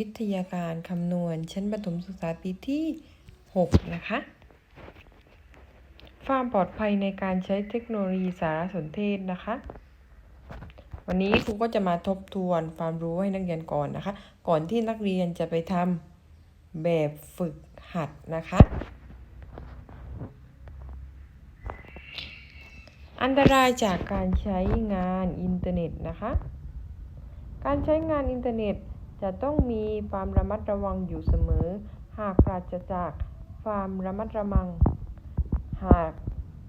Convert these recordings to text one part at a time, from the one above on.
วิทยาการคำนวณชั้นประถมศึกษาปีที่ 6 นะคะ ความปลอดภัยในการใช้เทคโนโลยีสารสนเทศนะคะ วันนี้ครูก็จะมาทบทวนความรู้ให้นักเรียนก่อนนะคะ ก่อนที่นักเรียนจะไปทำแบบฝึกหัดนะคะ อันตรายจากการใช้งานอินเทอร์เน็ตนะคะ การใช้งานอินเทอร์เน็ต จะต้องมีความระมัดระวังอยู่เสมอ หากปราศจากความระมัดระวัง หาก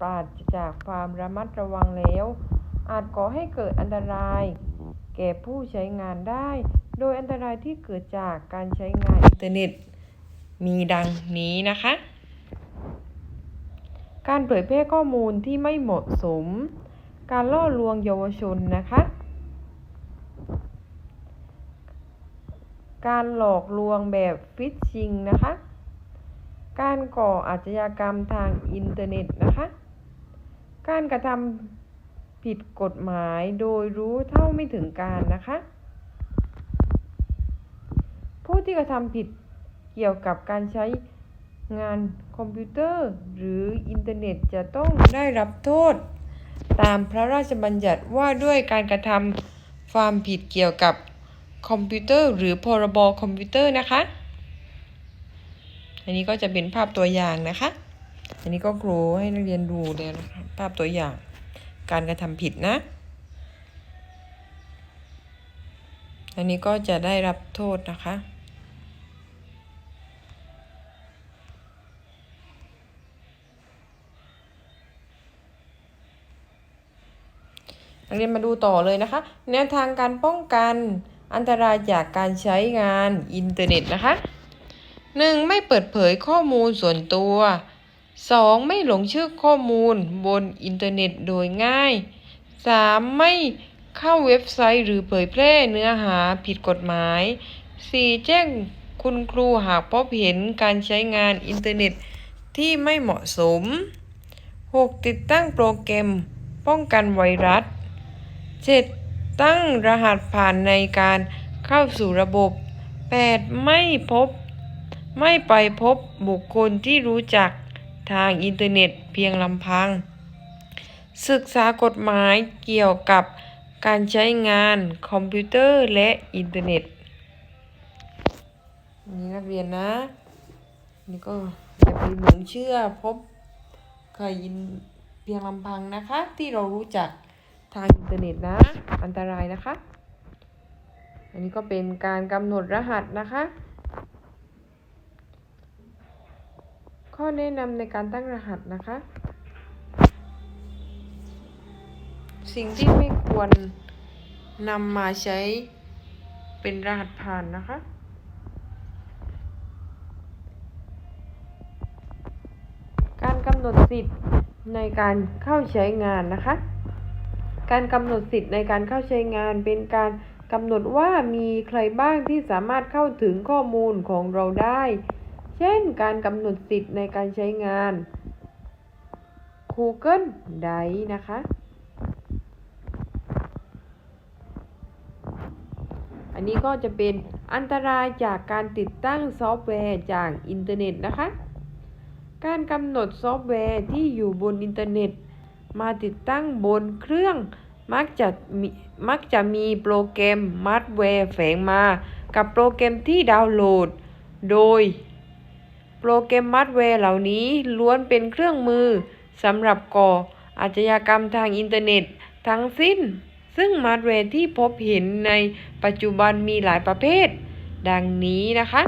ปราศจากความระมัดระวังแล้ว อาจก่อให้เกิดอันตราย แก่ผู้ใช้งานได้ โดยอันตรายที่เกิดจากการใช้งานอินเทอร์เน็ต มีดังนี้นะคะ การเผยแพร่ข้อมูลที่ไม่เหมาะสม การล่อลวงเยาวชนนะคะ การหลอกลวงแบบฟิชชิงนะคะ การก่ออาชญากรรมทางอินเทอร์เน็ตนะคะ การกระทำผิดกฎหมายโดยรู้เท่าไม่ถึงการนะคะ ผู้ที่กระทำผิดเกี่ยวกับการใช้งานคอมพิวเตอร์หรืออินเทอร์เน็ตจะต้องได้รับโทษ ตามพระราชบัญญัติว่าด้วยการกระทำความผิดเกี่ยวกับ คอมพิวเตอร์ หรือพรบคอมพิวเตอร์นะคะ อันนี้ก็จะเป็นภาพตัวอย่างนะคะ อันนี้ก็ครูให้นักเรียนดูเลยนะคะภาพตัวอย่าง การกระทำผิดนะ อันนี้ก็จะได้รับโทษนะคะนักเรียนมาดูต่อเลยนะคะ แนวทางการป้องกัน อันตรายจากการใช้งานอินเทอร์เน็ตนะคะ 1. ไม่เปิดเผยข้อมูลส่วนตัว 2. ไม่หลงเชื่อข้อมูลบนอินเทอร์เน็ตโดยง่าย 3. ไม่เข้าเว็บไซต์หรือเผยแพร่เนื้อหาผิดกฎหมาย 4. แจ้งคุณครูหากพบเห็นการใช้งานอินเทอร์เน็ตที่ไม่เหมาะสม 6. ติดตั้งโปรแกรมป้องกันไวรัส 7. ตั้งรหัสผ่านในการเข้าสู่ระบบ 8. ไม่พบ ไม่ไปพบบุคคลที่รู้จักทางอินเทอร์เน็ตเพียงลำพัง ศึกษากฎหมายเกี่ยวกับการใช้งานคอมพิวเตอร์และอินเทอร์เน็ต นี่นักเรียนนะ นี่ก็อย่าไปหลงเชื่อพบใครยินเพียงลำพังนะคะ ที่เรารู้จัก ทางอินเทอร์เน็ตนะ อันตรายนะคะ อันนี้ก็เป็นการกำหนดรหัสนะคะ ข้อแนะนำในการตั้งรหัสนะคะ สิ่งที่ไม่ควรนำมาใช้เป็นรหัสผ่านนะคะการกำหนดสิทธิ์ในการเข้าใช้งานนะคะ การกำหนดสิทธิ์ในการเข้าใช้งานเป็นการกำหนดว่ามีใครบ้างที่สามารถเข้าถึงข้อมูลของเราได้ เช่น การกำหนดสิทธิ์ในการใช้งาน Google Drive นะคะ อันนี้ก็จะเป็นอันตรายจากการติดตั้งซอฟต์แวร์จากอินเทอร์เน็ตนะคะ การกำหนดซอฟต์แวร์ที่อยู่บนอินเทอร์เน็ต มาติดตั้งบนเครื่องมักจะมีมักจะมีโปรแกรมมาร์แวร์แฝงมา กับโปรแกรมที่ดาวน์โหลด โดย โปรแกรมมาร์แวร์เหล่านี้ล้วนเป็นเครื่องมือสำหรับก่ออาชญากรรมทางอินเทอร์เน็ตทั้งสิ้น ซึ่งมาร์แวร์ที่พบเห็นในปัจจุบันมีหลายประเภท ดังนี้นะคะ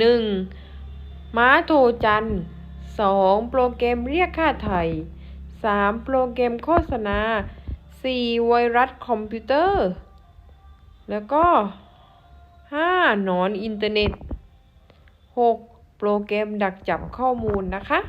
1. ม้าโทจันทร์ 2. โปรแกรมเรียกค่าไถ่ 3. โปรแกรมโฆษณา 4. ไวรัสคอมพิวเตอร์ แล้วก็ 5. หนอนอินเทอร์เน็ต 6. โปรแกรมดักจับข้อมูลนะคะ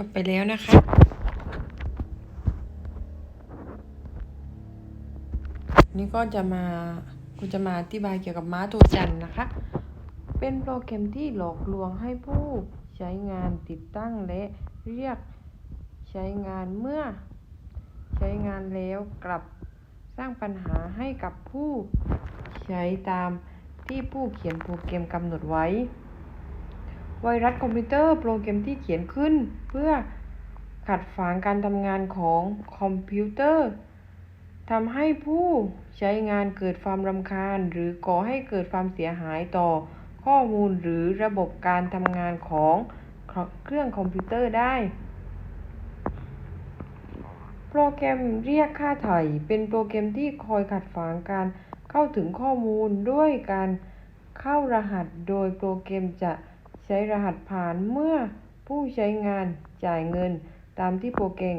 จบไปแล้วนะคะนี่ก็จะมากูจะมาอธิบายเกี่ยวกับม้าโทจันนะคะ เป็นโปรแกรมที่หลอกลวงให้ผู้ใช้งานติดตั้งและเรียกใช้งานเมื่อ ใช้งานแล้วกลับสร้างปัญหาให้กับผู้ใช้ตามที่ผู้เขียนโปรแกรมกำหนดไว้ ไวรัสคอมพิวเตอร์โปรแกรมที่เขียนขึ้น เพื่อขัดขวางการทำงานของคอมพิวเตอร์ทำให้ผู้ใช้งานเกิดความรำคาญ หรือก่อให้เกิดความเสียหายต่อข้อมูลหรือระบบการทำงานของเครื่องคอมพิวเตอร์ได้ โปรแกรมเรียกค่าไถ่เป็นโปรแกรมที่คอยขัดขวางการเข้าถึงข้อมูลด้วยการเข้ารหัสโดยโปรแกรมจะ ใช้รหัสผ่านเมื่อผู้ใช้งานจ่ายเงินตามที่โปรแกรม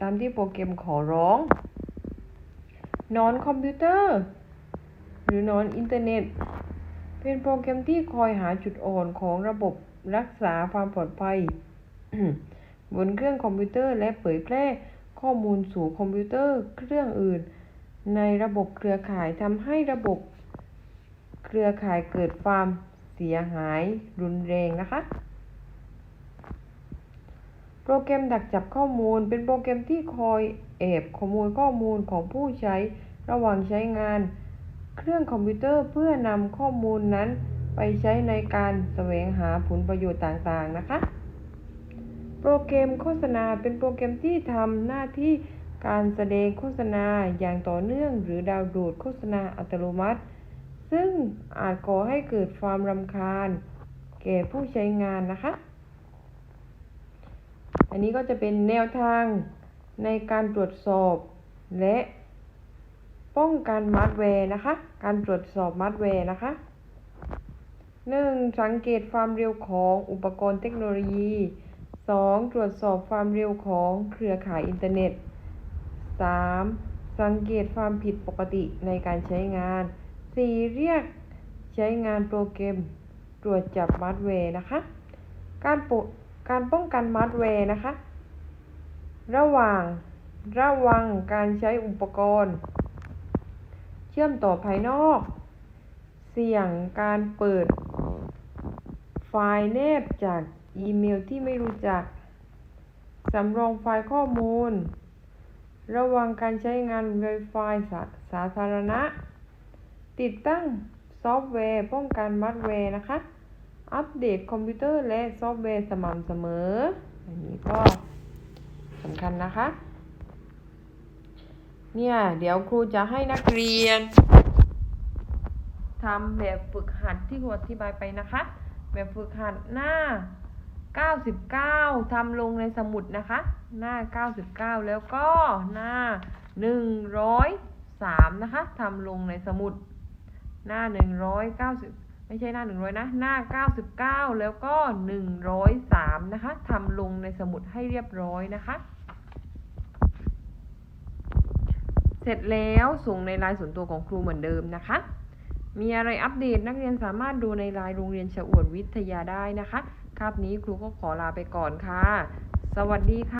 ตามที่โปรแกรมขอร้อง นอนคอมพิวเตอร์ หรือนอนอินเทอร์เน็ต เป็นโปรแกรมที่คอยหาจุดอ่อนของระบบรักษาความปลอดภัย บนเครื่องคอมพิวเตอร์และเผยแพร่ข้อมูลสู่คอมพิวเตอร์เครื่องอื่น ในระบบเครือข่ายทำให้ระบบเครือข่ายเกิดความ เสียหายรุนแรงนะคะ โปรแกรมดักจับข้อมูล เป็นโปรแกรมที่คอยแอบขโมยข้อมูลของผู้ใช้ระหว่างใช้งาน เครื่องคอมพิวเตอร์เพื่อนำข้อมูลนั้นไปใช้ในการแสวงหาผลประโยชน์ต่างๆนะคะ โปรแกรมโฆษณาเป็นโปรแกรมที่ทำหน้าที่การแสดงโฆษณาอย่างต่อเนื่อง หรือดาวน์โหลดโฆษณาอัตโนมัติ ซึ่งอาจก่อให้เกิดความรำคาญ แก่ผู้ใช้งานนะคะ อันนี้ก็จะเป็นแนวทางในการตรวจสอบและป้องกันมาร์แวร์นะคะ การตรวจสอบมาร์แวร์นะคะ 1. สังเกตความเร็วของอุปกรณ์เทคโนโลยี 2. ตรวจสอบความเร็วของเครือข่ายอินเทอร์เน็ต 3. สังเกตความผิดปกติในการใช้งาน 4. เรียกใช้งานโปรแกรมตรวจจับมาร์แวร์นะคะ การปการป้องกันมาร์แวร์นะคะ ระหว่างระวังการใช้อุปกรณ์ เชื่อมต่อภายนอก เสี่ยงการเปิด ไฟล์แนบจากอีเมลที่ไม่รู้จัก สำรองไฟล์ข้อมูล ระวังการใช้งาน Wi-Fi สาสาธารณะ ติดตั้งซอฟต์แวร์ป้องกันมัดแวร์นะคะ อัปเดตคอมพิวเตอร์และซอฟต์แวร์สม่ำเสมอ อันนี้ก็สำคัญนะคะ เนี่ย เดี๋ยวครูจะให้นักเรียนทำแบบฝึกหัดที่ครูอธิบายไปนะคะ แบบฝึกหัดหน้า 99ทำลงในสมุดนะคะ หน้า 99 แล้วก็หน้า 103 นะคะทำลงในสมุด หน้า 190 ไม่ใช่หน้า 100 นะ หน้า 99 แล้วก็ 103 นะคะทำลงในสมุดให้เรียบร้อยนะคะ เสร็จแล้วส่งในไลน์ส่วนตัวของครูเหมือนเดิมนะคะ มีอะไรอัปเดตนักเรียนสามารถดูในไลน์โรงเรียนชะอวดวิทยาได้นะคะ คาบนี้ครูก็ขอลาไปก่อนค่ะ สวัสดีค่ะ